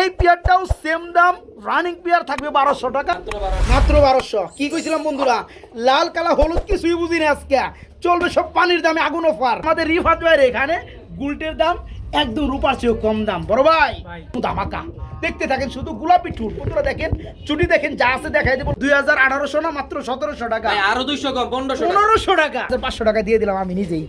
এই পেয়ারটাও সেম দাম রানিং পেয়ার থাকবে বারোশো টাকা। মাত্র বারোশো। কি কইছিলাম বন্ধুরা? লাল কালা হলুদ কিছুই বুঝি না আজকে। চলবে সব পানির দামে আগুন অফার। আমাদের রিফাত ভাইয়ের এখানে গুলটের দাম একদম রূপার চেয়েও কম দাম। বড় ভাই দামাকা দেখতে থাকেন শুধু গোলাপি ঠুট বন্ধুরা দেখেন চুটি দেখেন যা আছে দেখাই দেবো। দুই হাজার আঠারোশো না মাত্র সতেরোশো টাকা। আরও দুইশো কম পনেরোশো পনেরোশো টাকা। পাঁচশো টাকা দিয়ে দিলাম আমি নিজেই।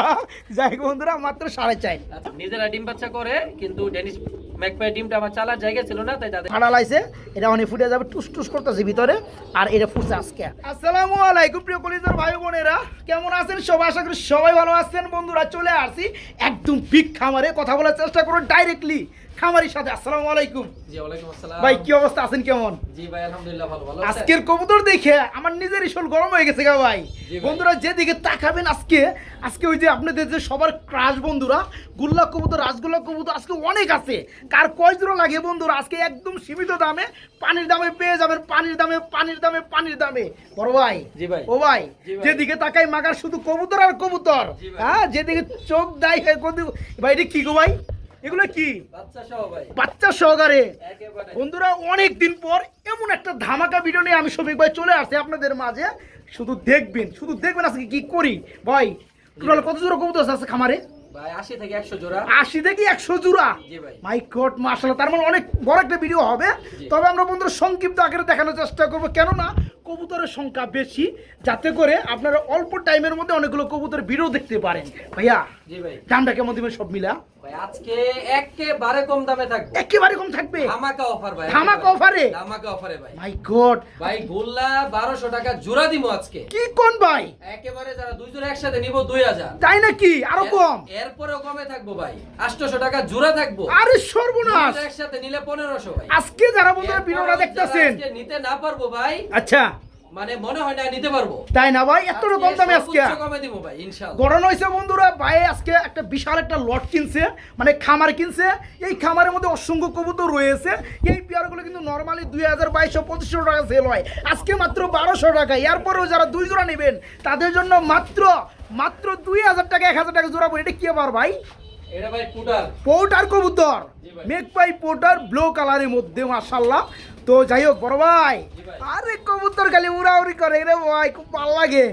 যাই বন্ধুরা মাত্র সাড়ে চার। নিজেরা ডিম বাচ্চা করে কিন্তু ডেনিস ম্যাকপাই ডিমটা আমার চালার জায়গা ছিল না, তাই তাদের ফাড়া লাইছে এটা অনেক ফুটে যাবে, টুস টুস করতেছে ভিতরে, আর এটা ফুটছে আজকে। আসসালামু আলাইকুম, প্রিয় কলিজার ভাই বোনেরা। কেমন আছেন সবাই? আশা করি সবাই ভালো আছেন। বন্ধুরা, চলে আসছি একদম পিক খামারে কথা বলার চেষ্টা করো ডাইরেক্টলি খামারির সাথে আসসালামু আলাইকুম। জি ওয়ালাইকুম আসসালাম। ভাই কি অবস্থা? আছেন কেমন? জি ভাই আলহামদুলিল্লাহ ভালো। ভালো আজকের কবুতর দেখে আমার নিজেরই শোল গরম হয়ে গেছে গা ভাই। বন্ধুরা যেদিকে তাকাবেন আজকে আজকে ওই যে আপনাদের যে সবার ক্রাশ বন্ধুরা গুল্লা কবুতর রাসগোল্লা কবুতর আজকে অনেক আছে। কার কয় জোড়া লাগে বন্ধুরা আজকে একদম সীমিত দামে পানির দামে পেয়ে যাবেন পানির দামে পানির দামে পানির দামে। বড় ভাই জি ভাই। ও ভাই যেদিকে তাকাই মাগার শুধু কবুতর আর কবুতর। হ্যাঁ যেদিকে চোখ দেয় ভাই এটা কি গো ভাই? এগুলো কি? বাচ্চা সহকারে। বন্ধুরা অনেক দিন পর এমন একটা ধামাকা ভিডিও নিয়ে আমি শফিক ভাই চলে আসছি আপনাদের মাঝে। শুধু দেখবেন শুধু দেখবেন আজকে কি করি। ভাই টোটাল কত জোড়া কবুতর আছে খামারে? ভাই আশি থেকে একশো জোড়া। আশি থেকে একশো জোড়া? মাই গড মাশাআল্লাহ তার মানে অনেক বড় একটা ভিডিও হবে। তবে আমরা বন্ধুরা সংক্ষিপ্ত আকারে দেখানোর চেষ্টা করব। কেননা কবুতরের সংখ্যা বেশি যাতে করে আপনারা অল্প টাইমের মধ্যে অনেকগুলো কবুতরের ভিডিও দেখতে পারেন। ভাইয়া জি ভাই। দামটা কেমন দিবেন সব মিলা? ভাই আজকে একেবারে কম দামে থাকবে। একেবারে কম থাকবে? ধামাকা অফার ভাই ধামাকা offer-এ? ধামাকা অফারে ভাই। মাই গড ভাই গুল্লা টাকা জোড়া আজকে। কি কোন ভাই? একেবারে যারা দুই জোড়া একসাথে নিব দুই হাজার। তাই নাকি? আরও কম? এরপরেও কমে থাকব ভাই। আটশোশো টাকা জোড়া থাকব। আরে সর্বনাশ! একসাথে নিলে পনেরোশো ভাই। আজকে যারা বন্ধুরা ভিডিওটা এরপরেও দেখতেছেন আজকে নিতে না পারব ভাই আচ্ছা। মানে মনে হয় না নিতে পারব। তাই না ভাই? এতটা কম দামে আজকে কমে দিব ভাই ইনশাআল্লাহ। গড়ন হয়েছে বন্ধুরা ভাই আজকে একটা বিশাল একটা লট কিনছে মানে খামার কিনছে। এই খামারের মধ্যে অসংখ্য কবুতর রয়েছে। এই পেয়ারগুলো কিন্তু নর্মালি দুই হাজার বাইশশো পঁচিশশো টাকা সেল হয়। আজকে মাত্র বারোশো টাকা। এরপরেও যারা দুই জোড়া নেবেন তাদের জন্য মাত্র মাত্র দুই হাজার টাকা এক হাজার টাকা জোড়া পড়ে এটা কি আবার ভাই? এটা ভাই পোটার। কবুতর। মেঘ পাই পোটার ব্লু কালারের মধ্যে মাশাল্লাহ তো যাই হোক, বড় ভাই। আরে কবুতর খালি উড়াউড়ি করে রে ভাই, খুব ভালো লাগে।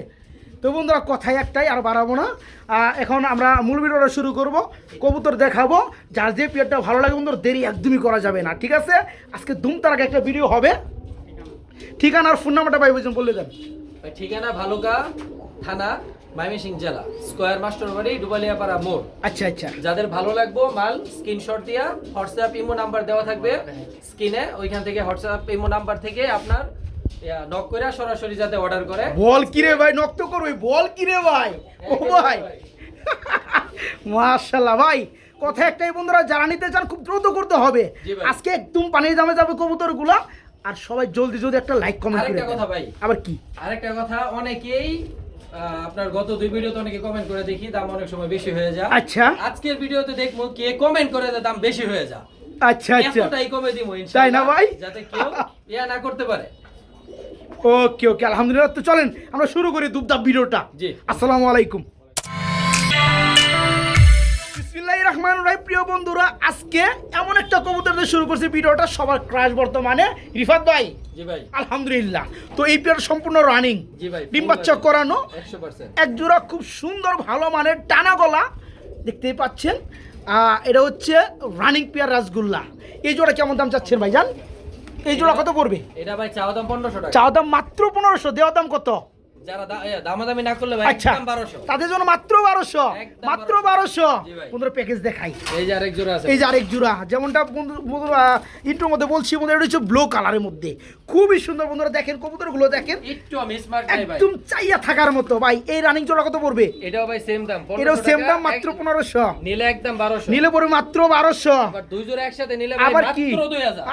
তো বন্ধুরা, কথাই একটাই, আর বাড়াবো না। এখন আমরা মূল ভিডিওটা শুরু করব, কবুতর দেখাবো। যার যে পিয়ারটা ভালো লাগে বন্ধুরা, দেরি একদমই করা যাবে না, ঠিক আছে? আজকে ধুম তার আগে একটা ভিডিও হবে। ঠিকানা আর ফোন নাম্বারটা বলছেন, বলে দেন। ঠিকানা ভালুকা থানা ময়মনসিংহ জেলা স্কয়ার মাস্টার বাড়ি ডুবালিয়াপাড়া মোড়। আচ্ছা আচ্ছা। যাদের ভালো লাগবো মাল স্ক্রিনশট দিয়া হোয়াটসঅ্যাপ ইমো নাম্বার দেওয়া থাকবে। স্ক্রিনে ওইখান থেকে হোয়াটসঅ্যাপ ইমো নাম্বার থেকে আপনার নক করে সরাসরি যাতে অর্ডার করে। বল কিরে ভাই নক্ত করবে বল কিরে ভাই? ও ভাই। মাশাল্লাহ ভাই কথা একটাই বন্ধুরা যারা নিতে চান খুব দ্রুত করতে হবে। আজকে একদম পানির দামে যাবে কবুতর আর সবাই জলদি জলদি একটা লাইক কমেন্ট করে আরেকটা কথা ভাই। আবার কি? আরেকটা কথা অনেকেই আপনার গত দুই ভিডিওতে অনেকে কমেন্ট করে দেখি দাম অনেক সময় বেশি হয়ে যায়। আচ্ছা। আজকের ভিডিওতে দেখব কে কমেন্ট করে যে দাম বেশি হয়ে যায়। আচ্ছা আচ্ছা। এতটাই কমে দিব তাই না ভাই? যাতে কেউ ইয়া না করতে পারে। ওকে ওকে আলহামদুলিল্লাহ। তো চলেন আমরা শুরু করি দুবদাব ভিডিওটা। জি। আসসালামু আলাইকুম। বিসমিল্লাহির রহমানির রহিম প্রিয় বন্ধুরা আজকে এমন একটা কবুতর দিয়ে শুরু করছি। ভিডিওটা সবার ক্রাশ বর্তমানে। রিফাত ভাই? জি ভাই। আলহামদুলিল্লাহ। তো এই পেয়ার সম্পূর্ণ রানিং জি ভাই ডিম বাচ্চা করানো। এক জোড়া খুব সুন্দর ভালো মানের টানা গলা। দেখতেই পাচ্ছেন। এটা হচ্ছে রানিং পেয়ার রাসগুল্লা এই জোড়া কেমন দাম চাচ্ছেন ভাইজান? এই জোড়া কত পড়বে? এটা ভাই চাওয়া দাম পনেরোশো চাওয়া দাম মাত্র পনেরোশো। দেওয়া দাম কত? যারা দামাদামি না করলে ভাই আচ্ছা তাদের জন্য মাত্র বারোশো একদম মাত্র বারোশো। জি ভাই। বন্ধুরা প্যাকেজ দেখাই। এই যে আরেক জোড়া আছে। এই যে আরেক জোড়া যেমনটা বন্ধুরা ইন্টোর মধ্যে বলছি বন্ধুরা এটা হচ্ছে ব্লু কালারের মধ্যে। খুবই সুন্দর বন্ধুরা দেখেন কবুতরগুলো দেখেন। একটু আমি নাই ভাই। একদম চাইয়া থাকার মতো। ভাই এই রানিং জোড়া কত পড়বে? এটাও ভাই সেম দাম এটাও সেম দাম মাত্র পনেরোশো। নিলে একদম বারোশো। নিলে পড়বে মাত্র বারোশো। আবার দুই জোড়া একসাথে নিলে ভাই মাত্র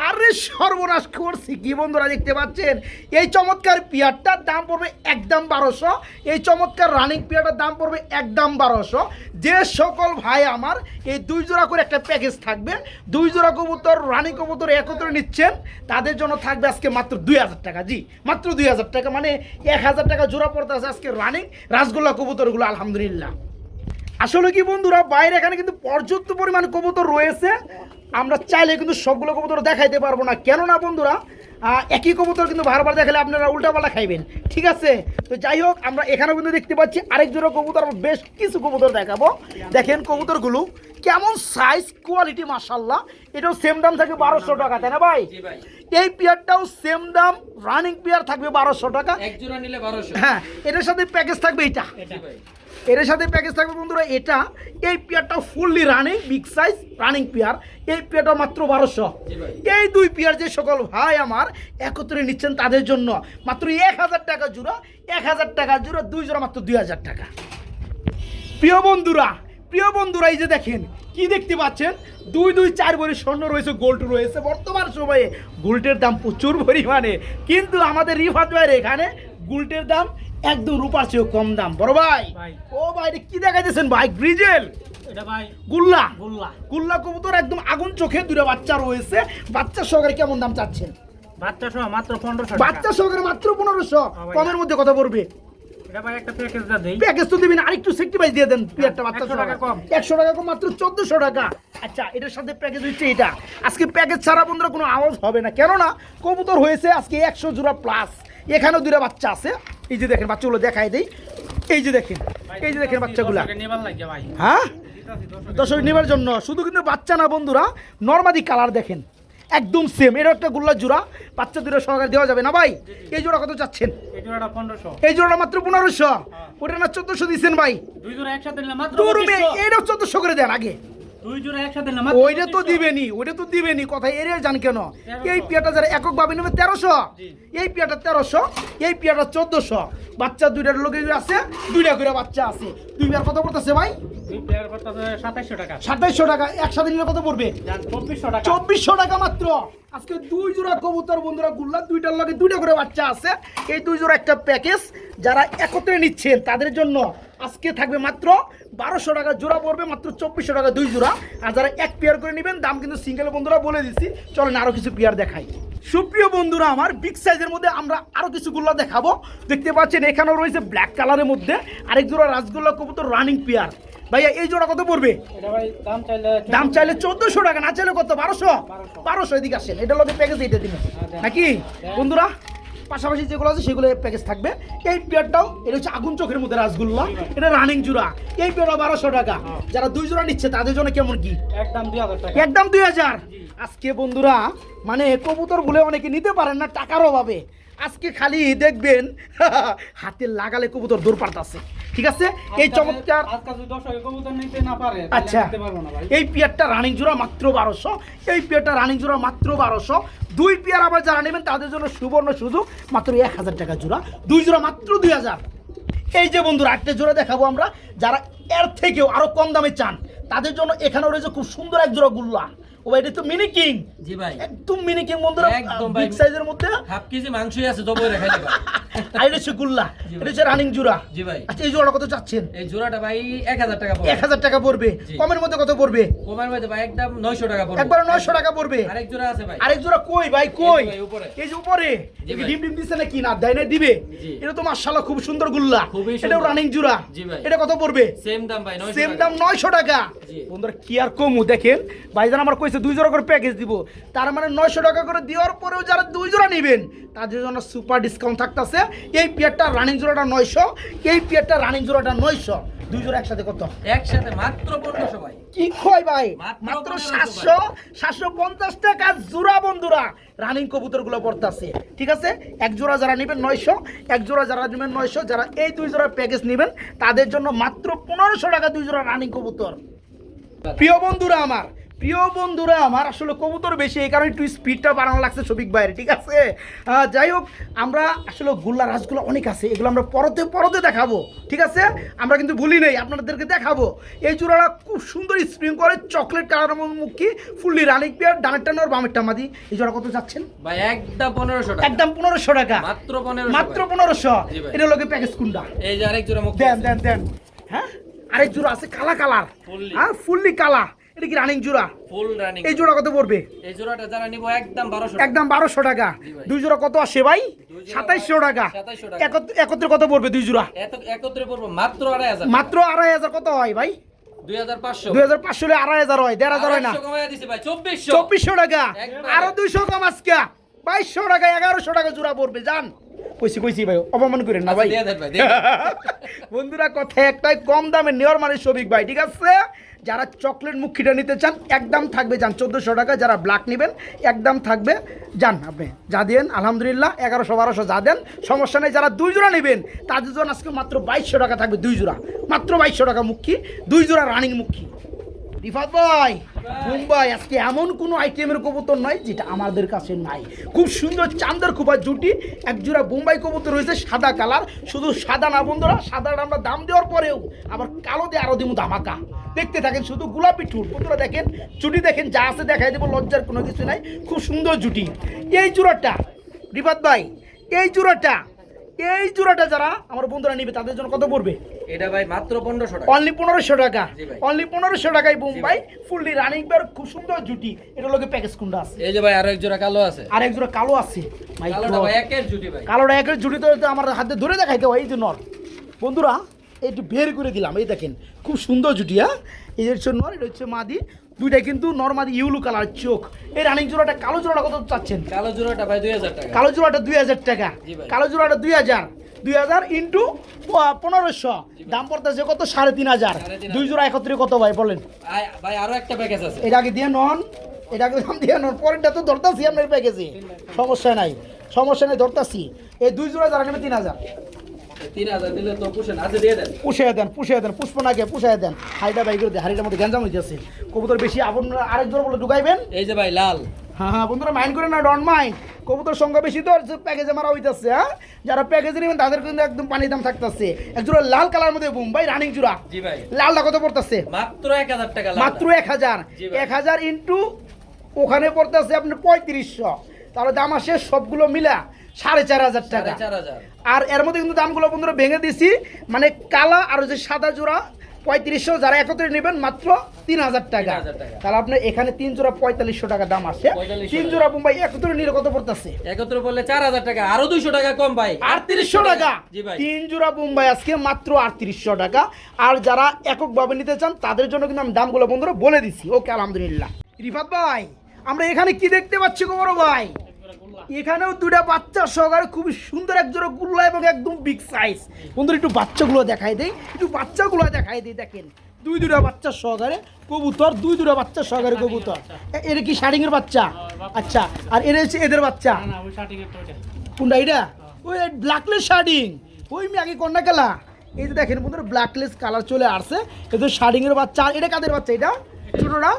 আরে সর্বনাশ করছি কি বন্ধুরা দেখতে পাচ্ছেন? এই চমৎকার পিয়ারটার দাম পড়বে একদম বারোশো। এই চমৎকার রানিং পিয়ারটার দাম পড়বে একদম বারোশো। যে সকল ভাই আমার এই দুই জোড়া করে একটা প্যাকেজ থাকবে, দুই জোড়া কবুতর রানিং কবুতর একত্রে নিচ্ছেন, তাদের জন্য থাকবে আজকে মাত্র দুই হাজার টাকা। জি, মাত্র দুই হাজার টাকা মানে এক হাজার টাকা জোড়া পড়তে আছে আজকে রানিং রাসগোল্লা কবুতরগুলো, আলহামদুলিল্লাহ। আসলে কি বন্ধুরা, বাইরে এখানে কিন্তু পর্যাপ্ত পরিমাণ কবুতর রয়েছে। আমরা চাইলে কিন্তু সবগুলো কবুতর দেখাইতে পারব না। কেননা বন্ধুরা একই কবুতর কিন্তু বারবার দেখালে আপনারা উল্টাপাল্টা খাইবেন। ঠিক আছে? তো যাই হোক আমরা এখানেও কিন্তু দেখতে পাচ্ছি আরেক জোড়া কবুতর বেশ কিছু কবুতর দেখাবো। দেখেন কবুতরগুলো কেমন সাইজ কোয়ালিটি মাসাল্লাহ এটাও সেম দাম থাকবে বারোশো টাকা তাই না ভাই? এই পেয়ারটাও সেম দাম রানিং পেয়ার থাকবে বারোশো টাকা। হ্যাঁ এটার সাথে প্যাকেজ থাকবে ভাই। এর সাথে প্যাকেজ থাকবে বন্ধুরা এটা। এই পেয়ারটা fully running big size running pair এই পেয়ারটা মাত্র বারোশো। এই দুই পেয়ার যে সকল ভাই আমার একত্রে নিচ্ছেন তাদের জন্য মাত্র এক হাজার টাকা জোড়া, এক হাজার টাকা জোড়া, দুই জোড়া মাত্র দুই হাজার টাকা। প্রিয় বন্ধুরা প্রিয় বন্ধুরা, এই যে দেখেন, কি দেখতে পাচ্ছেন? দুই দুই, চার ভরি স্বর্ণ রয়েছে গোল্ড রয়েছে। বর্তমান সময়ে গোল্ডের দাম প্রচুর পরিমাণে। কিন্তু আমাদের রিফাত ভাইয়ের এখানে গোল্ডের দাম একদম রূপার চেয়েও কম দাম। বড় ভাই। ও ভাই কি দেখাইতেছেন ভাই? গ্রিজেল ভাই গুল্লা। গোল্লা। কবুতর একদম আগুন চোখে দুটো বাচ্চা রয়েছে। বাচ্চা সহকারে কেমন দাম চাচ্ছেন? বাচ্চা সহ মাত্র পনেরোশো বাচ্চা সহকারে মাত্র পনেরোশো। কমের মধ্যে কথা একটা প্যাকেজ দা তো দিবেন আরেকটু দিয়ে দেন বাচ্চা 100 টাকা কম। একশো টাকা কম মাত্র চোদ্দশো টাকা। আচ্ছা এটার সাথে প্যাকেজ হচ্ছে এটা। আজকে প্যাকেজ ছাড়া বন্ধুরা কোনো আওয়াজ হবে না। কেননা কবুতর হয়েছে আজকে একশো জোড়া প্লাস এখানেও দুটা বাচ্চা আছে। এই যে দেখেন বাচ্চাগুলো দেখাই দেই। এই যে দেখেন এই যে দেখেন বাচ্চাগুলা। হ্যাঁ? দর্শক। দর্শক নেবার জন্য শুধু কিন্তু বাচ্চা না বন্ধুরা নর্মাদি কালার দেখেন একদম সেম এটা একটা গোল্লা জোড়া বাচ্চা দুটো সহকারে দেওয়া যাবে না ভাই? এই জোড়া কত চাচ্ছেন? এই জোড়াটা মাত্র পনেরোশো। ওটা না চোদ্দশো দিচ্ছেন ভাই? দুই জোড়া একসাথে নিলে মাত্র তোর মেয়ে 2500 এইটাও চোদ্দশো করে দেন আগে। দুই জোড়া একসাথে নিলে ওইটা তো দিবেনি ওইটা তো দিবেনি কথা এরিয়া জান কেন? এই পিয়াটা যারা একক ভাবে নেবে তেরোশো। এই পিয়াটা তেরোশো এই পিয়াটা চোদ্দশো। বাচ্চা দুইটার লোকে আছে দুইটা করে বাচ্চা আছে। দুই পেয়ার কত পড়তেছে ভাই? সাতাইশশো টাকা। একসাথে নিলে কত পড়বে? চব্বিশশো টাকা। চব্বিশশো টাকা মাত্র। আজকে দুই জোড়া কবুতর বন্ধুরা গুল্লা দুইটার লগে দুইটা করে বাচ্চা আছে। এই দুই জোড়া একটা প্যাকেজ যারা একত্রে নিচ্ছেন তাদের জন্য আজকে থাকবে মাত্র বারোশো টাকা জোড়া পড়বে মাত্র চব্বিশশো টাকা দুই জোড়া। আর যারা এক পেয়ার করে নেবেন দাম কিন্তু সিঙ্গেল বন্ধুরা বলে দিচ্ছি চলেন আরও কিছু পেয়ার দেখাই। সুপ্রিয় বন্ধুরা আমার বিগ সাইজের মধ্যে আমরা আরও কিছু গুল্লা দেখাবো। দেখতে পাচ্ছেন এখানেও রয়েছে ব্ল্যাক কালারের মধ্যে। আরেক জোড়া রাসগোল্লা কবুতর রানিং পেয়ার ভাইয়া এই জোড়া কত পড়বে? দাম চাইলে চোদ্দশো। টাকা না চাইলে কত? বারোশো? বারোশো। এদিকে আসেন। এটা লোকে প্যাকেজ এটা দিন। নাকি? বন্ধুরা পাশাপাশি যেগুলো আছে সেগুলো প্যাকেজ থাকবে। এই পেয়ারটাও এটা হচ্ছে আগুন চোখের মধ্যে রাসগুল্লা এটা রানিং জোড়া। এই পেয়ারটা বারোশো টাকা। যারা দুই জোড়া নিচ্ছে তাদের জন্য কেমন কি? একদম দুই হাজার টাকা। একদম দুই হাজার। আজকে বন্ধুরা মানে কবুতর বলে অনেকে নিতে পারেন না টাকার অভাবে। আজকে খালি দেখবেন হাতে লাগালে কবুতর দৌড় পারতাছে ঠিক আছে? এই চমৎকার আচ্ছা। এই পেয়ারটা রানিং জোড়া মাত্র বারোশো। এই পেয়ারটা রানিং জোড়া মাত্র বারোশো। দুই পেয়ার আবার যারা নেবেন, তাদের জন্য সুবর্ণ সুযোগ, মাত্র এক হাজার টাকা জোড়া। দুই জোড়া মাত্র দুই হাজার। এই যে বন্ধুরা একটা জোড়া দেখাবো আমরা। যারা এর থেকেও আরও কম দামে চান, তাদের জন্য এখানে রয়েছে খুব সুন্দর এক জোড়া গুল্লা ও ভাই এটা তো মিনি কিং জি ভাই। একদম মিনি কিং বন্ধুরা একদম বিগ সাইজের মধ্যে। হাফ কেজি মাংসই আছে রেখাই দিবা আর এটা গুল্লা এটা হচ্ছে রানিং জোড়া। জি ভাই। আচ্ছা এই জোড়া কত চাচ্ছেন? এই জোড়াটা ভাই এক হাজার টাকা এক হাজার টাকা পড়বে। কমের মধ্যে কত পড়বে? কোমার মধ্যে ভাই একদম নয়শো টাকা পড়বে। একবার নয়শো টাকা পড়বে। আরেক জোড়া আছে ভাই। আরেক জোড়া কই ভাই কই? এই যে উপরে। ডিম ডিম দিছে নাকি? না দেয় না দিবে। এটা তো মাশাআল্লাহ খুব সুন্দর গুল্লা। এটাও রানিং জোড়া। জি ভাই। এটা কত পড়বে? সেম দাম ভাই সেম টাকা। দাম নয়শো টাকা। বন্ধুরা কি আর কমু দেখেন। ভাইজান আমার কইছে দুই জোড়া করে প্যাকেজ দিব। তার মানে নয়শো টাকা করে দেওয়ার পরেও যারা দুই জোড়া নেবেন তাদের জন্য সুপার ডিসকাউন্ট থাকতেছে। এই পিয়ারটা রানিং জোড়াটা নয়শো এই পিয়ারটা রানিং জোড়াটা নয়শো। দুই জোড়া একসাথে কত? একসাথে মাত্র পনেরোশো ভাই। কি কয় ভাই? মাত্র মাত্র 1500 সাতশো সাতশো পঞ্চাশ টাকা জোড়া বন্ধুরা রানিং কবুতরগুলো পড়তেছে। ঠিক আছে? এক জোড়া যারা নেবেন নয়শো এক জোড়া যারা নেবেন নয়শো যারা এই দুই জোড়া প্যাকেজ নেবেন তাদের জন্য মাত্র পনেরোশো টাকা দুই জোড়া রানিং কবুতর। প্রিয় বন্ধুরা আমার প্রিয় বন্ধুরা আমার আসলে কবুতর বেশি এই কারণে একটু স্পিডটা বাড়ানো লাগছে শফিক ভাইয়ের ঠিক আছে? যাই হোক আমরা আসলে গুল্লা রাসগুলো অনেক আছে এগুলো আমরা পরতে পরতে দেখাবো ঠিক আছে? আমরা কিন্তু ভুলি নেই আপনাদেরকে দেখাবো। এই জোড়াটা খুব সুন্দর স্প্রিং করে চকলেট কালার মুখী ফুললি রানিক পেয়ার ডানের টানোর বামের টামাদি এই জোড়া কত যাচ্ছেন? ভাই একদম পনেরোশো টাকা। একদম পনেরোশো টাকা। মাত্র পনেরোশো মাত্র পনেরোশো। এটা লোকে প্যাকেজ কোনটা? এই যে আরেক জোড়া দেন দেন দেন। হ্যাঁ? আরেক জোড়া আছে কালা কালার। হ্যাঁ ফুললি কালা। এটা কি রানিং জোড়া? ফুল রানিং এই জোড়া কত পড়বে? এই জোড়াটা যারা নিব একদম বারোশো একদম বারোশো টাকা। দুই জোড়া কত আসে ভাই? দুই জোড়া সাতাইশশো টাকা। 2700 টাকা। একত্রে কত পড়বে দুই জোড়া? এত একত্রে পড়ব মাত্র আড়াই হাজার মাত্র আড়াই হাজার কত হয় ভাই? দুই হাজার পাঁচশো। দুই হাজার পাঁচশো হলে আড়াই হাজার হয় দেড় হাজার হয় না। ভাই চব্বিশশো। চব্বিশশো টাকা। একবারে। আরও দুইশো কম আজকে। বাইশশো টাকা এগারোশো টাকা জোড়া পড়বে জান। কইছি কইছি ভাই অপমান করেন না আচ্ছা, ভাই। বন্ধুরা কথা একটাই কম দামে নেওয়ার মানে শফিক ভাই ঠিক আছে? যারা চকলেট মুখিটা নিতে চান, একদম থাকবে, যান, চোদ্দোশো টাকা যারা ব্ল্যাক নেবেন, একদম থাকবে, যান, আপনি যা দেন আলহামদুলিল্লাহ, এগারোশো, বারোশো যা দেন, সমস্যা নেই, যারা দুই জোড়া নেবেন, তাদের জন্য আজকে মাত্র বাইশশো টাকা থাকবে দুই জোড়া। মাত্র বাইশশো টাকা মুখী, দুই জোড়া রানিং মুখী। রিফাত ভাই, মুম্বাই, আজকে এমন কোনো আইটেমের কবুতর নয় যেটা আমাদের কাছে নাই। খুব সুন্দর চান্দের খুব জুটি এক জোড়া বোম্বাই কবুতর রয়েছে, সাদা কালার। শুধু সাদা না বন্ধুরা সাদাটা আমরা দাম দেওয়ার পরেও আবার কালো দিয়ে আরও দিব ধামাকা। দেখতে থাকেন শুধু গোলাপি ঠুর বন্ধুরা দেখেন জুটি দেখেন, যা আছে দেখাই দেবো, লজ্জার কোনো কিছু নাই। খুব সুন্দর জুটি। এই জোড়াটা, রিফাত ভাই, এই জোড়াটা এই জোড়াটা যারা আমার বন্ধুরা নিবে, তাদের জন্য কত পড়বে? এটা ভাই মাত্র পনেরোশো টাকা। অনলি পনেরোশো টাকা। জি ভাই। অনলি পনেরোশো টাকায় বোম্বাই ফুললি রানিং পেয়ার খুব সুন্দর জুটি। এটা লোকে প্যাকেজ কোনটা আছে? এই যে ভাই আরও এক জোড়া কালো আছে। আর এক জোড়া কালো আছে। My কালোটা ভাই একের জুটি ভাই। কালোটা একের জুটি তো আমার হাতে ধরে দেখাইতে হয় এই যে নর। বন্ধুরা একটু বের করে দিলাম। এই দেখেন খুব সুন্দর জুটি হ্যাঁ? এই হচ্ছে নর এটা হচ্ছে মাদি। দুইটা কিন্তু নর্মাদি ইউলু কালার চোখ। এই রানিং জোড়াটা কালো জোড়াটা কত চাচ্ছেন? কালো জোড়াটা ভাই দুই হাজার টাকা। কালো জোড়াটা দুই হাজার টাকা। কালো জোড়াটা দুই হাজার। দুই হাজার ইন্টু পনেরোশো। দাম পড়তেছে কত? সাড়ে তিন হাজার। দুই জোড়া একত্রে কত ভাই বলেন? ভাই- আরও একটা প্যাকেজ আছে। এটা কি দিয়ে নন? এটা দাম দিয়ে নন? পরেরটা তো ধরতাছি আপনার প্যাকেজে সমস্যা নাই। সমস্যা নেই ধরতাছি। এই দুই জোড়া যারা নেবে তিন হাজার। তিন হাজার দিলে তো পুষেন আছে দিয়ে দেন। পুষিয়ে দেন পুষিয়ে দেন পুষিয়ে দেন। হাইটা বাই করে হাড়িটার মধ্যে গ্যাঞ্জাম হইতেছে কবুতর বেশি আপনারা আরেক জোড়া বলে ঢুকাইবেন? এই যে ভাই লাল। হ্যাঁ হ্যাঁ বন্ধুরা মাইন্ড করে না ডন মাইন্ড কবুতর সংখ্যা বেশি তো প্যাকেজে মারা হইতেছে হ্যাঁ? যারা প্যাকেজে নেবেন তাদের কিন্তু একদম পানি দাম থাকতেছে। এক জোড়া লাল কালার মধ্যে রানিং জোড়া। জি ভাই। লালটা কত পড়তেছে? মাত্র এক হাজার টাকা মাত্র এক হাজার। এক হাজার ইন্টু ওখানে পড়তেছে আপনার পঁয়ত্রিশশো। তাহলে দাম আসে সবগুলো মিলা। সাড়ে চার হাজার টাকা। আর এর মধ্যে কিন্তু দামগুলো বন্ধুরা ভেঙে দিছি। মানে কালা আর যে সাদা জোড়া পঁয়ত্রিশশো যারা একত্রে নেবেন মাত্র তিন হাজার টাকা। তাহলে আপনার এখানে তিন জোড়া পঁয়তাল্লিশশো টাকা দাম আসে। 4500 তিন জোড়া বোম্বাই একত্রে নিলে কত পড়তেছে? একত্রে বললে চার হাজার টাকা আরও দুইশো টাকা কম ভাই। আটত্রিশশো টাকা। তিন জোড়া বোম্বাই আজকে মাত্র আটত্রিশশো টাকা। আর যারা এককভাবে নিতে চান তাদের জন্য কিন্তু আমি দামগুলো বন্ধুরা বলে দিছি। ওকে আলহামদুলিল্লাহ। রিফাত ভাই আমরা এখানে কি দেখতে পাচ্ছি গো বড় ভাই? এখানেও দুটা বাচ্চা সহকারে খুবই সুন্দর এক জোড়া গুল্লা এবং একদম বিগ সাইজ বন্ধুরা একটু বাচ্চাগুলো দেখাই দেই। একটু বাচ্চাগুলো দেখাই দিই দেখেন। দুই দুটা বাচ্চা সহকারে কবুতর দুই দুটা বাচ্চা সহকারে কবুতর। এটা কি শাড়িং এর বাচ্চা? আচ্ছা আর এটা হচ্ছে এদের বাচ্চা। এর। কোনটা এটা ওই ব্ল্যাকলেস শার্ডিং ওই আমি আগে কন্যা খেলা? এই যে দেখেন বন্ধুরা ব্ল্যাকলেস কালার চলে আসছে। এটা এর বাচ্চা। আর এটা কাদের বাচ্চা এটা? ছোটটা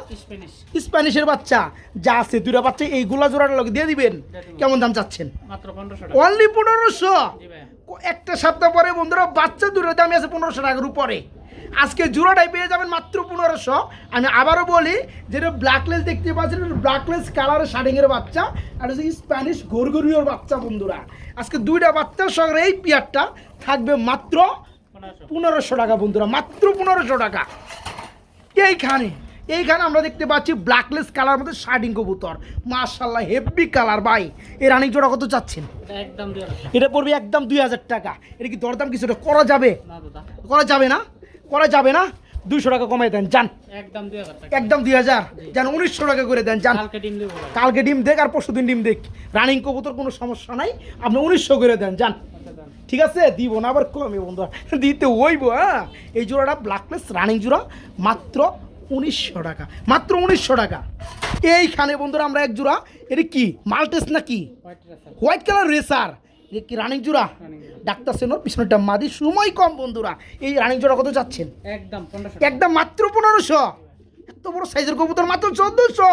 স্প্যানিশের বাচ্চা। যা আছে দুটা বাচ্চা এইগুলা জোড়াটা লোক দিয়ে দিবেন। কেমন দাম চাচ্ছেন? মাত্র 1500 টাকা। অনলি পনেরোশো? একটা সপ্তাহ পরে বন্ধুরা বাচ্চা দুটোর দামই আছে পনেরোশো টাকার উপরে। আজকে জোড়াটাই পেয়ে যাবেন মাত্র পনেরোশো। আমি আবারও বলি যেটা ব্ল্যাকলেস দেখতে পাচ্ছেন ব্ল্যাকলেস কালারের শার্টিংয়ের বাচ্চা আর হচ্ছে স্প্যানিশ গোরগরিওর বাচ্চা বন্ধুরা। আজকে দুইটা বাচ্চার সঙ্গে এই পিয়ারটা থাকবে মাত্র পনেরোশো টাকা বন্ধুরা মাত্র পনেরোশো টাকা। এইখানে। এইখানে আমরা দেখতে পাচ্ছি ব্ল্যাকলেস কালার মধ্যে শার্টিং কবুতর। মার্শাল্লাহ হেভি কালার ভাই। এই রানিং জোড়া কত চাচ্ছেন? এটা পড়বে একদম দুই হাজার টাকা। এটা কি দরদাম কিছুটা করা যাবে? করা যাবে না? করা যাবে না? দুইশো টাকা কমাই দেন যান। একদম 2000 টাকা। একদম দুই হাজার? যান উনিশশো টাকা করে দেন যান। ডিম। কালকে ডিম দেখ আর পরশু দিন ডিম দেখ। রানিং কবুতর কোনো সমস্যা নাই। আপনি উনিশশো করে দেন যান। আচ্ছা, ঠিক আছে? দিব না আবার কমে বন্ধু দিতে হইব হ্যাঁ? এই জোড়াটা ব্ল্যাকলেস রানিং জোড়া। মাত্র উনিশশো টাকা মাত্র উনিশশো টাকা। এইখানে বন্ধুরা আমরা এক জোড়া এটা কি মাল্টেস না কি হোয়াইট কালার রেসার এটা কি রানিং জোড়া? ডাক্তার সেনোর পিছনেরটা মাদি সময় কম বন্ধুরা। এই রানিং জোড়া কত যাচ্ছেন? একদম একদম মাত্র পনেরোশো। এত বড় সাইজের কবুতর মাত্র চোদ্দোশো।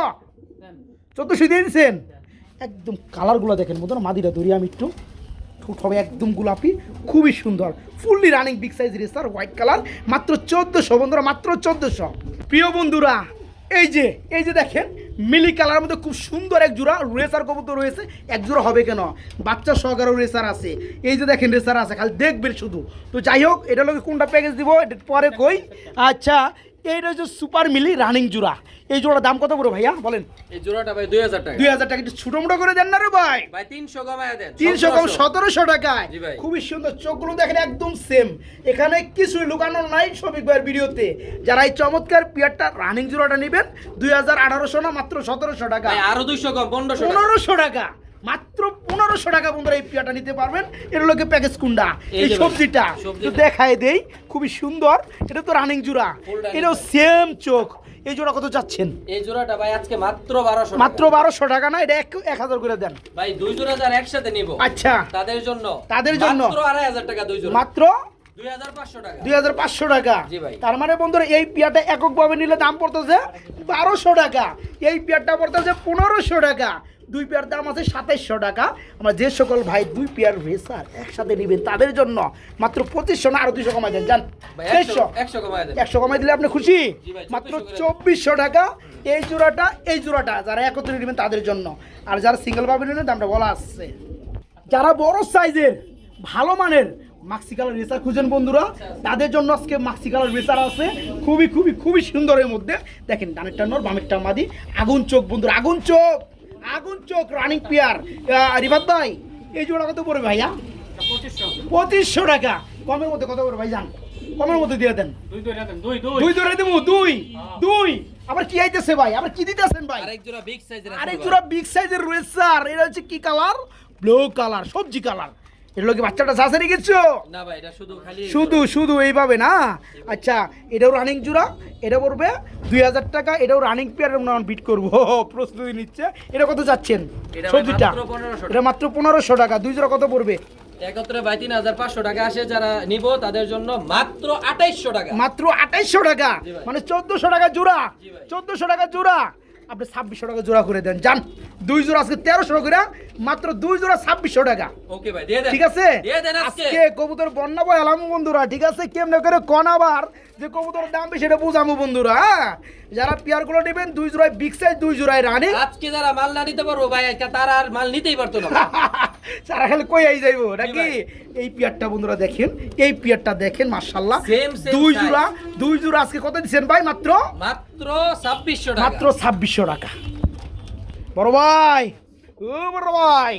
চোদ্দোশো দিয়ে দিচ্ছেন একদম কালারগুলো দেখেন বন্ধুরা মাদিটা ধরি আমি একটু। ঠোঁট হবে একদম গোলাপি, খুবই সুন্দর। Fully running big size racer white colour মাত্র চোদ্দোশো বন্ধুরা, মাত্র চোদ্দোশো। প্রিয় বন্ধুরা, এই যে এই যে দেখেন, মিলি কালার মধ্যে খুব সুন্দর এক জোড়া রেসার কবুতর রয়েছে। এক জোড়া হবে কেন? বাচ্চা সহকারেও রেসার আছে। এই যে দেখেন রেসার আছে, খালি দেখবেন শুধু। তো যাই হোক, এটা লোকে কোনটা প্যাকেজ দিব? এটা পরে কই? আচ্ছা এইটা হচ্ছে সুপার মিলি রানিং জোড়া। এই জোড়ার দাম কত পড়ো ভাইয়া? বলেন। এই জোড়াটা ভাই দুই হাজার টাকা। দুই হাজার টাকা। একটু ছোটো মোটো করে দেন না রে ভাই। ভাই তিনশো কমায় দেন। তিনশো কম 1700 সতেরোশো টাকায়। জি ভাই। খুবই সুন্দর। চোখগুলো দেখেন একদম সেম এখানে কিছুই লুকানো নাই সবিক ভাইয়ের ভিডিওতে। যারা এই চমৎকার পিয়ারটা রানিং জোড়াটা নেবেন দুই হাজার আঠারোশো না মাত্র সতেরোশো টাকা। ভাই আরও দুইশো কম পনেরোশো পনেরোশো টাকা। মাত্র পনেরোশো টাকা বন্ধুরা এই পিয়াটা নিতে পারবেন। এটা লোকে প্যাকেজ কুন্ডা। এই সবজিটা। একটু দেখায় দেই খুবই সুন্দর। এটা তো রানিং জোড়া। এটাও সেম চোখ। এই জোড়া কত চাচ্ছেন? এই জোড়াটা ভাই আজকে মাত্র বারোশো মাত্র বারোশো টাকা না এটা এক এক হাজার করে দেন। ভাই দুই জোড়া যারা একসাথে নিব। আচ্ছা। তাদের জন্য। তাদের জন্য। মাত্র আড়াই হাজার টাকা দুই জোড়া। মাত্র দুই হাজার পাঁচশো টাকা। তার মানে বন্ধুরা এই পিয়াটা এককভাবে নিলে দাম পড়তেছে বারোশো টাকা। এই পিয়ারটা পড়তেছে পনেরোশো টাকা। দুই পেয়ার দাম আছে সাতাইশশো টাকা। আমরা যে সকল ভাই দুই পেয়ার ভেসার একসাথে নেবেন তাদের জন্য মাত্র পঁচিশশো না আরও দুইশো কমাই দেন। জান একশো কমাই দিলে আপনি খুশি? মাত্র 2400 করে দেন। চব্বিশশো টাকা। এই জোড়াটা এই জোড়াটা যারা একত্রে নেবেন তাদের জন্য। আর যারা সিঙ্গেল ভাবে নেবেন দামটা বলা আসছে যারা বড় সাইজের ভালো মানের মাক্সি কালার রেসার খুঁজেন বন্ধুরা তাদের জন্য আজকে মাক্সি কালার রেসার আছে। খুবই খুবই খুবই সুন্দরের মধ্যে। দেখেন ডানেরটা নর বামেরটা মাদি। আগুন চোখ বন্ধুরা আগুন চোখ! আগুন চোখ রানিং পিয়ার রিবাদ ভাই এই জোড়া কত পড়বে ভাইয়া? পঁচিশশো টাকা। কমের মধ্যে কত পড়বে ভাই জান কমের মধ্যে দিয়ে দেন। দুই দুই দুই দুই। দুই ধরে দেবো দুই দুই। আবার কি আইতেছে ভাই? আবার কি দিতেছেন ভাই? আরেক জোড়া বিগ সাইজের আরেক জোড়া বিগ সাইজের রয়েছে আর এটা হচ্ছে কি কালার ব্লু কালার সবজি কালার এটা কি বাচ্চাটা চাষে রেখেছো? না ভাই এটা শুধু খালি শুধু শুধু এইভাবে না? আচ্ছা এটাও রানিং জোড়া এটা পড়বে দুই হাজার টাকা এটাও রানিং পেয়ার বিট করব। প্রস্তুতি নিচ্ছে। এটা কত যাচ্ছেন? সবজিটা? মাত্র 1500 টাকা। এটা মাত্র পনেরোশো টাকা। দুই জোড়া কত পড়বে? একত্রে ভাই তিন হাজার পাঁচশো টাকা আসে যারা নিব তাদের জন্য মাত্র আঠাইশশো টাকা। মাত্র আঠাইশশো টাকা? মানে চোদ্দশো টাকা জোড়া? চোদ্দশো টাকা জোড়া? আপনি ছাব্বিশশো টাকা জোড়া করে দেন। যান দুই জোড়া আজকে তেরোশো করে। মাত্র দুই জোড়া ছাব্বিশশো টাকা। ওকে ভাই দিয়ে দেন। ঠিক আছে? আজকে। কবুতর বন্যা বয় আলাম বন্ধুরা ঠিক আছে? কেমনে করে কন আবার যে কবুতরের দাম বেশি সেটা বুঝামো বন্ধুরা হ্যাঁ? যারা পিয়ারগুলো নেবেন দুই জোড়ায় বিগ সাইজ দুই জোড়ায় রানি আজকে যারা মাল না নিতে পারব ভাই তারা আর মাল নিতেই পারতো না। সারা খালি কই আই যাইবো নাকি। এই পিয়ারটা বন্ধুরা দেখেন এই পিয়ারটা দেখেন same দুই জোড়া দুই জোড়া আজকে কত দিচ্ছেন ভাই মাত্র? মাত্র ছাব্বিশশো টাকা। মাত্র ছাব্বিশশো টাকা। বড় ভাই ও বড় ভাই।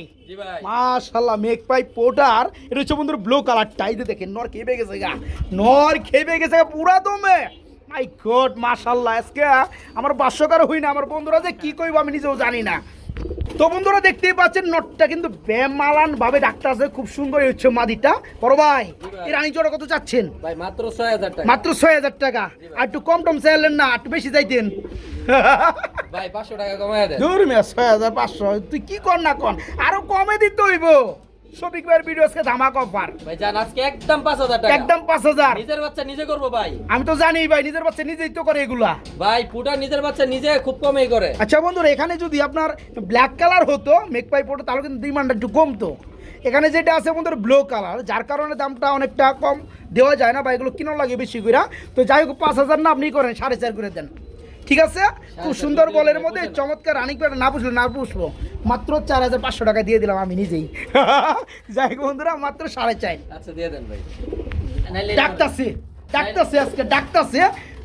মাশাল্লাহ মেঘ পাই পোটার এটা হচ্ছে বন্ধুর ব্লু কালারটা এই দেখেন নর খেপে গেছে গা। নর খেপে গেছে গা পুরা দমে। মাই গড মাশাল্লাহ আজকে আমার বাস্যকার হই না আমার বন্ধুরা যে কি কইব আমি নিজেও জানি না। তো বন্ধুরা দেখতেই পাচ্ছেন নটটা কিন্তু বেমালান ভাবে ডাক্তার আছে খুব সুন্দর হচ্ছে মাদিটা। বড় ভাই। এই রানী জোড়া কত চাচ্ছেন? ভাই মাত্র ছয় হাজার টাকা। মাত্র ছয় হাজার টাকা। আর একটু কম টম চাইলেন না একটু বেশি চাইতেন। ভাই পাঁচশো টাকা কমায় দেন। দূর মিয়া ছয় হাজার পাঁচশো। তুই কি কর না কন আরও কমে দিতে হইব। শফিক ভাইয়ের ভিডিও আজকে ধামাক অফার ভাই জান আজকে একদম পাঁচ হাজার টাকা। একদম পাঁচ হাজার। নিজের বাচ্চা নিজে করব ভাই। আমি তো জানি ভাই নিজের বাচ্চা নিজেই তো করে এগুলা। ভাই পুটা নিজের বাচ্চা নিজে খুব কমই করে। আচ্ছা বন্ধুরা এখানে যদি আপনার ব্ল্যাক কালার হতো মেক পাই পড়তো তাহলে কিন্তু ডিমান্ডটা একটু কমতো। এখানে যেটা আছে বন্ধুরা ব্লু কালার যার কারণে দামটা অনেকটা কম দেওয়া যায় না বা এগুলো কিনো লাগে বেশি করে তো যাই হোক পাঁচ হাজার না আপনি করেন সাড়ে চার করে দেন। ঠিক আছে? খুব সুন্দর বলের মধ্যে চমৎকার রানিং পেয়ার না বুঝলে না বুঝব মাত্র চার হাজার পাঁচশো টাকা দিয়ে দিলাম আমি নিজেই। যাই বন্ধুরা মাত্র সাড়ে চার। আচ্ছা দিয়ে দেন ভাই। ডাকতাছে ডাকতাছে আজকে ডাকতাছে।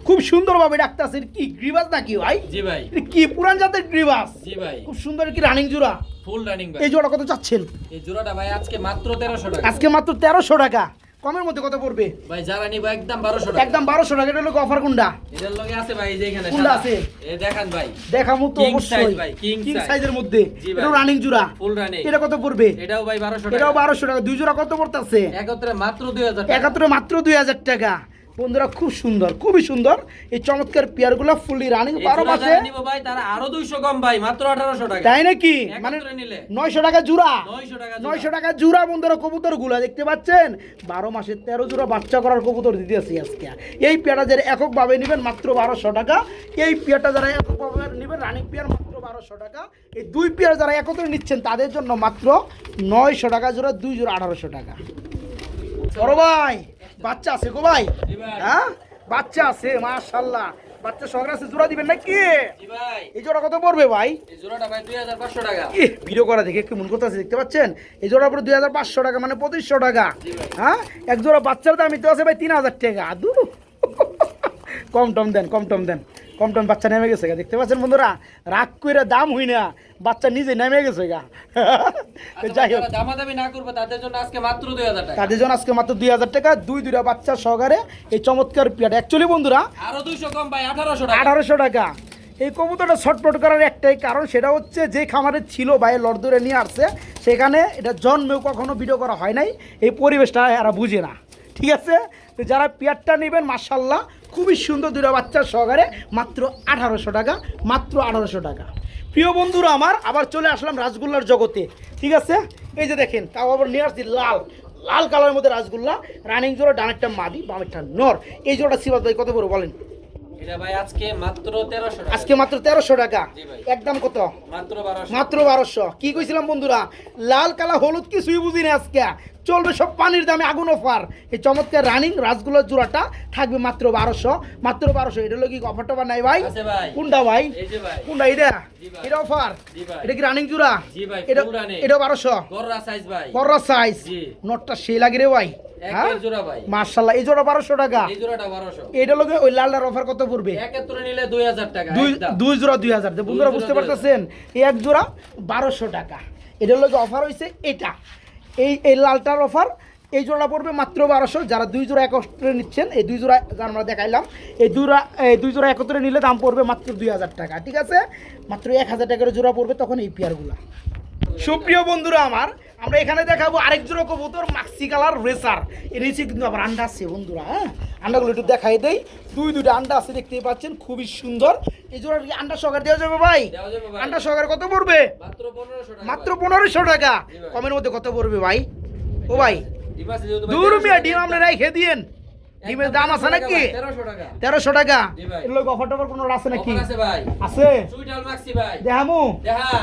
খুব সুন্দরভাবে ডাকতাছে এটা কি গ্রিবাস নাকি ভাই? জি ভাই। কি পুরান জাতের গ্রিবাস? জি ভাই। খুব সুন্দর কি রানিং জোড়া? ফুল রানিং ভাই। এই জোড়া কত চাচ্ছেন? এই জোড়াটা ভাই আজকে মাত্র তেরোশো টাকা। আজকে মাত্র তেরোশো টাকা। কমের মধ্যে কত পড়বে? ভাই যারা নিব একদম 1200 টাকা। একদম 1200 টাকা এটা লোক অফার কোনটা? এটার লগে আছে ভাই এই যে এখানে কোনটা আছে? এ দেখান ভাই। দেখা তো অবশ্যই। কিং সাইজ ভাই, কিং সাইজের মধ্যে। এটা রানিং জোড়া। ফুল রানিং এটা কত পড়বে? এটাও ভাই 1200 টাকা। এটাও 1200 টাকা। দুই জোড়া কত পড়তাছে? একত্রে মাত্র দুই হাজার টাকা। একত্রে মাত্র দুই হাজার টাকা। বন্ধুরা খুব সুন্দর খুবই সুন্দর। এই চমৎকার পেয়ারগুলো ফুললি রানিং বারো মাসে। ভাই তারা আরও দুইশো কম ভাই মাত্র আঠারোশো টাকা। তাই নাকি? মানে নয়শো টাকা জোড়া। নয়শো টাকা জোড়া। বন্ধুরা কবুতরগুলা দেখতে পাচ্ছেন? বারো মাসে তেরো জোড়া বাচ্চা করার কবুতর দিতেছি আজকে। এই পেয়ারটা যারা এককভাবে নেবেন মাত্র বারোশো টাকা। এই পেয়ারটা যারা এককভাবে নেবেন রানিং পেয়ার মাত্র বারোশো টাকা। এই দুই পেয়ার যারা একত্রে নিচ্ছেন তাদের জন্য মাত্র নয়শো টাকা জোড়া দুই জোড়া আঠারোশো টাকা। বড় ভাই বাচ্চা আছে গো ভাই। হ্যাঁ? বাচ্চা আছে মাশাল্লাহ বাচ্চা শখের আছে জোড়া দিবেন নাকি? এই জোড়া কত পড়বে ভাই? এই জোড়াটা টাকা। ভিডিও করা দেখে একটু মন করতেছে দেখতে পাচ্ছেন? এই জোড়া পুরো দুই হাজার পাঁচশো টাকা মানে পঁচিশশো টাকা। হ্যাঁ? এক জোড়া বাচ্চার দাম তো আছে ভাই তিন হাজার টাকা। দু কম টম দেন কম টম দেন। কম টম বাচ্চা নেমে গেছে গা। দেখতে পাচ্ছেন বন্ধুরা? রাগ করে দাম হই না বাচ্চা নিজে নেমে গেছে গা। যাই হোক। আচ্ছা, দামাদামি না করব তাদের জন্য আজকে মাত্র দুই হাজার টাকা। তাদের জন্য আজকে মাত্র দুই হাজার টাকা দুই দুইটা বাচ্চা সহকারে এই চমৎকার পিয়াটা। অ্যাকচুয়ালি বন্ধুরা আরও দুইশো কম ভাই আঠারোশো টাকা। আঠারোশো টাকা। এই কবুতরটা ছটপট করার একটাই কারণ সেটা হচ্ছে যে খামারে ছিল বাইরে লড় ধরে নিয়ে আসছে সেখানে এটা জন্মেও কখনো ভিডিও করা হয় নাই। এই পরিবেশটা এরা বুঝে না। ঠিক আছে? তো যারা পেয়ারটা নেবেন মার্শাল্লাহ খুবই সুন্দর দুটো বাচ্চার সহকারে মাত্র আঠারোশো টাকা, মাত্র আঠারোশো টাকা। প্রিয় বন্ধুরা আমার, আবার চলে আসলাম রাসগোল্লার জগতে। ঠিক আছে? এই যে দেখেন, তাও আবার নিয়ে আসছি লাল লাল কালারের মধ্যে রাসগোল্লা, রানিং জোড়া ডানেরটা মাদি বামেরটা নর। এই জোড়াটা সিবাদ ভাই কত বড় বলেন? এটা ভাই আজকে মাত্র তেরোশো টাকা। আজকে মাত্র তেরোশো টাকা। একদম কত? মাত্র বারোশো। মাত্র বারোশো। কি কইছিলাম বন্ধুরা? লাল কালা হলুদ কিছুই বুঝি না আজকে। চলবে সব পানির দামে আগুন অফার। এই চমৎকার রানিং রাসগুলোর জোড়াটা থাকবে মাত্র বারোশো। মাত্র বারোশো। এটা হলো কি অফার টফার নাই ভাই? কোনটা ভাই? কোনটা এটা? এটা অফার এটা কি রানিং জোড়া? এটা। এটা বারোশো। গররা সাইজ নটটা সেই লাগে রে ভাই। মার্শাল্লাহ এই জোড়া বারোশো টাকা। এটা লোকে ওই লালটার অফার কত পড়বে? নিলে দুই হাজার টাকা দুই জোড়া দুই হাজার। বন্ধুরা বুঝতে পারতেছেন? এই এক জোড়া বারোশো টাকা। এটার লোক অফার হয়েছে এটা। এই এই লালটার অফার এই জোড়া পড়বে মাত্র বারোশো। যারা দুই জোড়া একত্রে নিচ্ছেন এই দুই জোড়া আমরা দেখাইলাম এই দুরা এই দুই জোড়া একত্রে নিলে দাম পড়বে মাত্র দুই হাজার টাকা। ঠিক আছে? মাত্র এক হাজার টাকার জোড়া পড়বে তখন এই পেয়ারগুলা সুপ্রিয় বন্ধুরা আমার আমরা এখানে দেখাবো আরেক জোড়া কবুতর মাক্সি কালার রেসার এর নিচে কিন্তু আবার আন্ডা আছে বন্ধুরা হ্যাঁ? আন্ডাগুলো একটু দেখাই দেই। দুই দুইটা আন্ডা আছে দেখতেই পাচ্ছেন খুবই সুন্দর। এই জোড়া কি আন্ডা সহকার দেওয়া যাবে ভাই? আন্ডা সহকার কত পড়বে? মাত্র পনেরোশো টাকা। কমের মধ্যে কত পড়বে ভাই? ও ভাই দূর মিয়া ডিম আপনি রেখে দিয়েন। ডিমের দাম আছে নাকি? তেরোশো টাকা লোক অফার টফার কোনো আছে নাকি? আছে ভাই। আছে? সুইটাল দেখামু?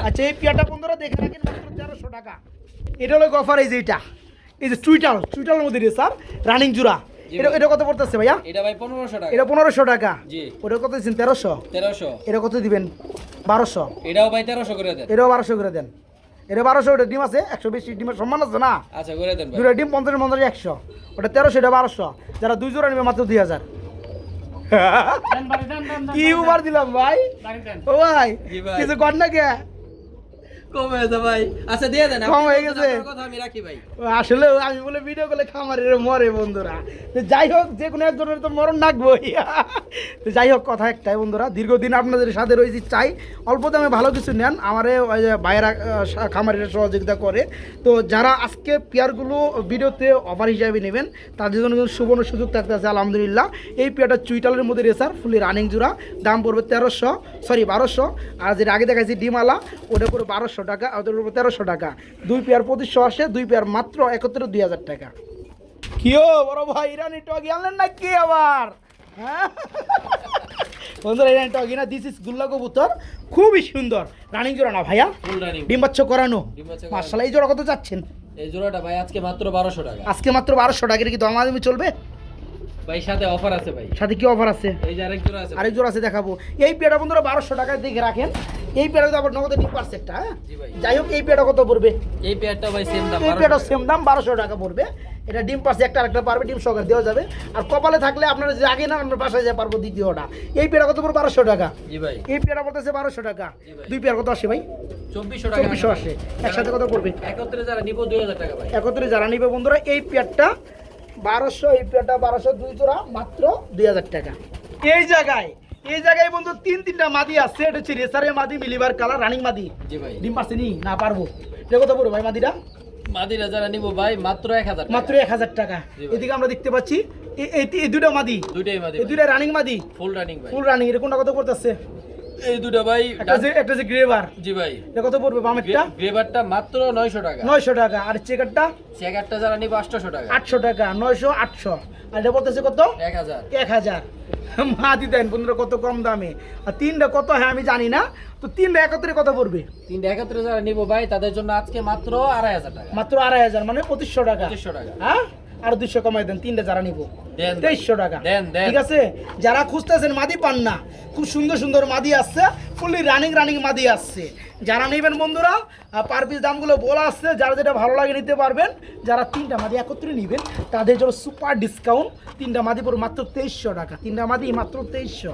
আচ্ছা এই পিয়াটা বন্ধুরা দেখে রাখেন মাত্র তেরোশো টাকা। এটা হলো অফার এই যে এটা। এই যে চুইটাল চুইটালের মধ্যে রে স্যার রানিং জুরা এটা এটা কত পড়তেছে ভাইয়া? এটা ভাই টাকা। এটা পনেরোশো টাকা। জি। ওটা কত দিচ্ছেন? তেরোশো? তেরোশো। এটা কত দিবেন? এটাও ভাই করে দেন। এটাও বারোশো করে দেন। এটা বারোশো ওটা ডিম আছে একশো বেশি ডিমের সম্মান আছে না? আচ্ছা করে দেন দুটো ডিম পঞ্চাশ পঞ্চাশ একশো। ওটা তেরোশো এটা বারোশো। যারা দুই জোড়া নেবে মাত্র দুই হাজার। কি দেন, দিলাম ভাই? ও ভাই। কিছু কর না কে? আসলে আমি বলে ভিডিও করলে খামারের মরে বন্ধুরা। যাই হোক যে কোনো একজনের তো মরণ নাকবই যাই হোক কথা একটাই বন্ধুরা দীর্ঘদিন আপনাদের সাথে রয়েছি চাই অল্প দামে ভালো কিছু নেন। আমারে বাইরা খামারের সহযোগিতা করে। তো যারা আজকে পেয়ারগুলো ভিডিওতে অফার হিসাবে নেবেন তাদের জন্য কিন্তু সুবর্ণ সুযোগ থাকতে আছে আলহামদুলিল্লাহ। এই পেয়ারটা চুইটালের মধ্যে রেসার ফুলি রানিং জোড়া। দাম পড়বে তেরোশো সরি বারোশো। আর যেটা আগে দেখাইছি ডিমালা ওটা পড়বে বারোশো। টাকা আর ওটা পড়বে তেরোশো টাকা। দুই পেয়ার পঁচিশশো আসে দুই পেয়ার মাত্র একত্রে দুই হাজার টাকা। কিও বড় ভাই ইরানি টগি আনলেন না কি আবার? হ্যাঁ? বন্ধুরা ইরানি টগি না দিস ইস গুল্লা কবুতর খুবই সুন্দর। রানিং জোড়া না ভাইয়া? ফুল রানিং ডিম করানো। মার্শাল এই জোড়া কত যাচ্ছেন এই জোড়াটা ভাই আজকে মাত্র বারোশো টাকা। আজকে মাত্র বারোশো টাকা কি দমাদমি চলবে? ভাই সাথে অফার আছে ভাই। সাথে কি অফার আছে? এই যে আরেক জোড়া আছে আরেক জোড়া আছে দেখাবো। এই পেয়াটা বন্ধুরা বারোশো টাকায় দেখে রাখেন। এই পেয়াটা তো আবার নগদে ডিম পারছে হ্যাঁ? যাই হোক এই পেয়াটা কত পড়বে? এই পেয়ারটা ভাই সেম দাম এই পেয়ারটা সেম দাম বারোশো টাকা পড়বে। এটা ডিম পাশে একটা আরেকটা পারবে ডিম সহকারে দেওয়া যাবে। আর কপালে থাকলে আপনারা যে আগে না আমরা বাসায় যেতে পারব দ্বিতীয়টা। এই পেয়ারা কত পড়বে? বারোশো টাকা। ভাই। এই পেয়ারা পড়তেছে বারোশো টাকা। দুই পেয়ার কত আসে ভাই? চব্বিশশো টাকা। চব্বিশশো আসে। একসাথে কত পড়বে? একত্রে যারা নিবো দুই হাজার টাকা একত্রে যারা নিবে বন্ধুরা এই পেয়ারটা বারোশো এই পেয়ারটা বারোশো দুই জোড়া মাত্র দুই হাজার টাকা। এই জায়গায় এই জায়গায় বন্ধু তিন তিনটা মাদি আছে এটা হচ্ছে রেসারের মাদি মিলিবার কালার রানিং মাদি। জি ভাই। ডিম পারছে নি? না পারব। এটা কত পড়বে ভাই মাদিটা? মাদিরা যারা নিবো ভাই মাত্র এক হাজার মাত্র এক হাজার টাকা। এদিকে আমরা দেখতে পাচ্ছি এ- এই দুটো মাদি। দুইটাই মাদি এই রানিং মাদি। ফুল রানিং ফুল রানিং এটা কোনটা কত পড়তেছে? এই দুটো ভাই একটা যে গ্রেভার জি ভাই। এটা কত পড়বে বামেরটা? গ্রেভারটা মাত্র নয়শো টাকা। নয়শো টাকা। আর চেকারটা চেকারটা যারা নিবো আটশোশো টাকা। আটশো টাকা নয়শো আটশো। আর এটা বলতেছে কত? এক হাজার। এক হাজার। মাদি দেন পনেরো কত কম দামে। আর তিনটা কত হ্যাঁ আমি জানি না। তো তিনটা একত্রে কত পড়বে? তিনটা একত্রে যারা নিবো ভাই তাদের জন্য আজকে মাত্র আড়াই হাজার টাকা। মাত্র আড়াই হাজার মানে পঁচিশশো টাকা। পঁচিশশো টাকা। হ্যাঁ? আর দুশো কমাই দেন তিনটা যারা নিব। তেইশশো টাকা। ঠিক আছে? যারা খুঁজতেছেন মাদি পান না খুব সুন্দর সুন্দর মাদি আসছে ফুললি রানিং রানিং মাদি আসছে যারা নেবেন বন্ধুরা পার পিস দামগুলো বলা আসছে যারা যেটা ভালো লাগে নিতে পারবেন যারা তিনটা মাদি একত্রে নেবেন তাদের জন্য সুপার ডিসকাউন্ট তিনটা মাদি পড়বে মাত্র তেইশশো টাকা। তিনটা মাদি মাত্র তেইশশো।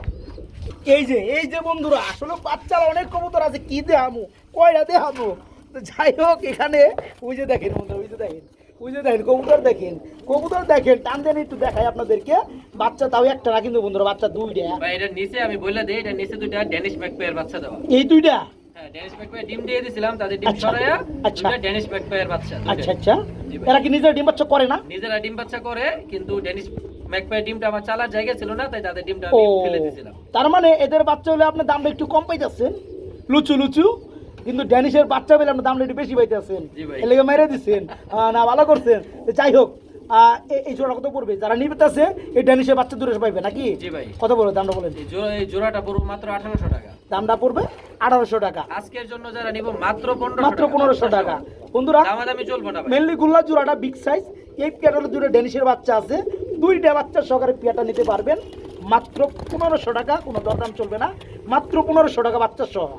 এই যে এই যে বন্ধুরা আসলে বাচ্চারা অনেক কবুতর আছে কি দেখামো কয়টা দেখামো তো যাই হোক এখানে ওই যে দেখেন বন্ধুরা ওই যে দেখেন। ওই যে দেখেন কবুতর দেখেন কবুতর দেখেন টান দেন একটু দেখাই আপনাদেরকে। বাচ্চা তাও একটা না কিন্তু বন্ধুরা বাচ্চা দুইটা। ভাই এটা নিচে আমি বলে দেই এটা নিচে দুইটা ড্যানিশ ম্যাকপায়ের বাচ্চা এই দুইটা? হ্যাঁ ড্যানিশ ডিম দিয়ে দিছিলাম তাদের ডিম আচ্ছা। ড্যানিশ ম্যাকপায়ের বাচ্চা আচ্ছা আচ্ছা। এরা কি নিজের ডিম বাচ্চা করে না? নিজেরা ডিম বাচ্চা করে কিন্তু ড্যানিশ ম্যাকপায়ের ডিমটা আমার চালার জায়গা ছিল না তাই তাদের ডিমটা ও আমি ফেলে দিয়েছিলাম তার মানে এদের বাচ্চা হলে আপনার দামটা একটু কম পাইতেছেন? লুচু লুচু? কিন্তু ড্যানিশের বাচ্চা পেলে আপনার দামটা একটু বেশি পাইতেছেন। এর লেগে মেরে দিচ্ছেন না ভালো করছেন। যাই হোক এই জোড়া কত পড়বে? যারা নিবে এই ড্যানিশের বাচ্চা দূরে পাইবে নাকি? কত পড়বে দামটা বলেন? এই জোড়াটা পড়বে মাত্র আঠারোশো টাকা। দামটা পড়বে আঠারোশো টাকা। আজকের জন্য যারা নিব মাত্র মাত্র পনেরোশো টাকা। বন্ধুরা দামাদামি চলবো না মেনলি গুল্লা জোড়াটা বিগ সাইজ এই পেয়ারটা দুটো ডেনিশের বাচ্চা আছে। দুইটা বাচ্চা সহকারে পেয়ারটা নিতে পারবেন। মাত্র পনেরোশো টাকা কোনো দরদাম চলবে না। মাত্র পনেরোশো টাকা বাচ্চা সহ।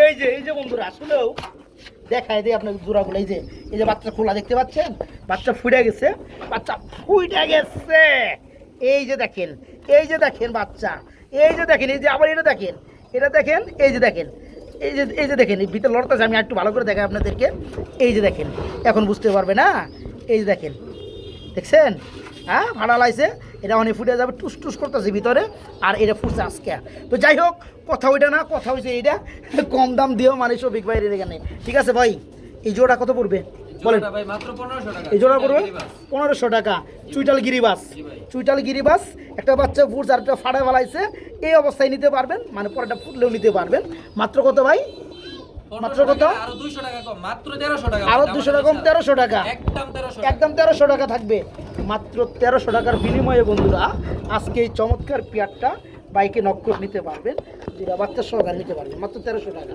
এই যে এই যে বন্ধুরা আসলেও দেখায় দিই আপনার জোড়াগুলো এই যে এই যে বাচ্চা খোলা দেখতে পাচ্ছেন বাচ্চা ফুটে গেছে বাচ্চা ফুটে গেছে এই যে দেখেন এই যে দেখেন বাচ্চা এই যে দেখেন এই যে আবার এটা দেখেন এটা দেখেন এই যে দেখেন এই যে এই যে দেখেন ভিতরে লড়তেছে আমি একটু ভালো করে দেখাই আপনাদেরকে এই যে দেখেন এখন বুঝতে পারবে না এই যে দেখেন দেখছেন হ্যাঁ ভাড়া লাইছে এটা অনেক ফুটে যাবে টুস টুস করতেছে ভিতরে আর এটা ফুটছে আজকে। তো যাই হোক কথা ওইটা না কথা হয়েছে এইটা। কম দাম দিয়েও মানে সবিক বাইরের এখানে ঠিক আছে ভাই এই জোড়া কত পড়বে? বলেন। এই জোড়া পড়বে? পনেরোশো টাকা। চুইটাল গিরিবাস। চুইটাল গিরিবাস একটা বাচ্চা ফুটছে আর একটা ফাড়ে ফেলাইছে। এই অবস্থায় নিতে পারবেন মানে পরেটা ফুটলেও নিতে পারবেন। মাত্র কত ভাই? মাত্র 1500 কত? আরও দুশো টাকা কম তেরোশো টাকা একদম তেরোশো টাকা থাকবে। মাত্র তেরোশো টাকার বিনিময়ে বন্ধুরা, আজকে এই চমৎকার পেয়ারটা বাইকে নক্কর নিতে পারবেন। যেটা বাচ্চা সহকারে নিতে পারবেন, মাত্র তেরোশো টাকা।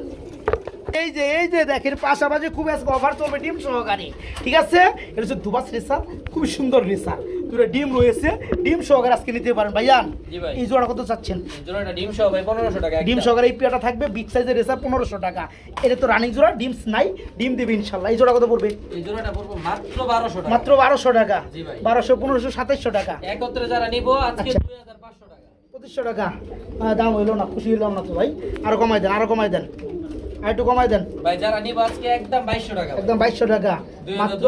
এই যে এই যে দেখেন, পাশাপাশি খুব অফার চলবে ডিম সহকারে। ঠিক আছে? এটা হচ্ছে দুবাস রেসার খুবই সুন্দর রেসার দুটো ডিম রয়েছে। ডিম সহকারে আজকে নিতে পারেন। ভাইয়ান। এই জোড়া কত চাচ্ছেন? ডিম সহ ভাই পনেরোশো টাকা ডিম। সহকারে এই পেয়ারটা থাকবে বিগ সাইজের রেসার পনেরোশো টাকা। এটা তো রানিং জোড়া ডিমস নাই ডিম দেবে ইনশাল্লাহ। এই জোড়া কত পড়বে? এই জোড়াটা পড়ব মাত্র বারোশো টাকা। মাত্র বারোশো টাকা। বারোশো পনেরোশো সাতাইশশো টাকা। একত্রে যারা নিব আজকে আচ্ছা। দুই হাজার পাঁচশো টাকা। পঁচিশশো টাকা। দাম হইল না খুশি হইলাম না তো ভাই। আরও কমাই দেন আরও কমাই দেন। একটু কমাই দেন। ভাই যারা নিব আজকে একদম বাইশশো টাকা একদম বাইশশো টাকা। মাত্র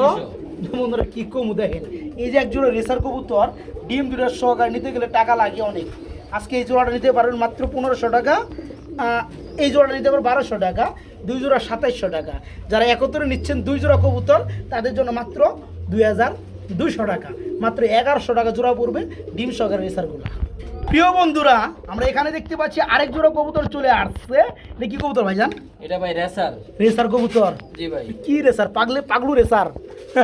বন্ধুরা কি কমু দেখেন। এই যে এক জোড়া রেসার কবুতর ডিম দুটার সহকারে নিতে গেলে টাকা লাগে অনেক। আজকে এই জোড়াটা নিতে পারবেন মাত্র পনেরোশো টাকা। এই জোড়াটা নিতে পারবেন বারোশো টাকা দুই জোড়া সাতাইশশো টাকা। যারা একত্রে নিচ্ছেন দুই জোড়া কবুতর তাদের জন্য মাত্র দুই হাজার দুইশো টাকা। মাত্র এগারোশো টাকা জোড়া পড়বে ডিম সহকারে রেসারগুলো। প্রিয় বন্ধুরা আমরা এখানে দেখতে পাচ্ছি আরেক জোড়া কবুতর চলে আসছে। এটা কি কবুতর ভাইজান? এটা ভাই রেসার। রেসার কবুতর? জি ভাই। কি রেসার? পাগলে পাগলু রেসার।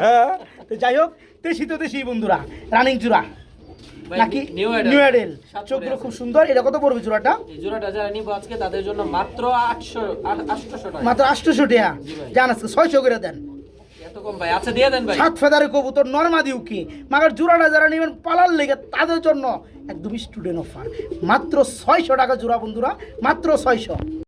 তো যাই হোক দেশি তো দেশি বন্ধুরা রানিং চূড়া নাকি নিউ অ্যাডেল। চোখগুলো খুব সুন্দর। এটা কত পড়বে চূড়াটা এই জোড়াটা যারা নিব আজকে তাদের জন্য মাত্র আটশো আটশোশো টাকা। মাত্র আটশোশো টাকা। জান আজকে ছয়শো করে দেন। সাত ফেদারে কবুতর নর্মা দিউকি মাগার জোড়াটা যারা তাদের জন্য একদমই স্টুডেন্ট মাত্র ছয়শো টাকা জোড়া বন্ধুরা, মাত্র ছয়শো।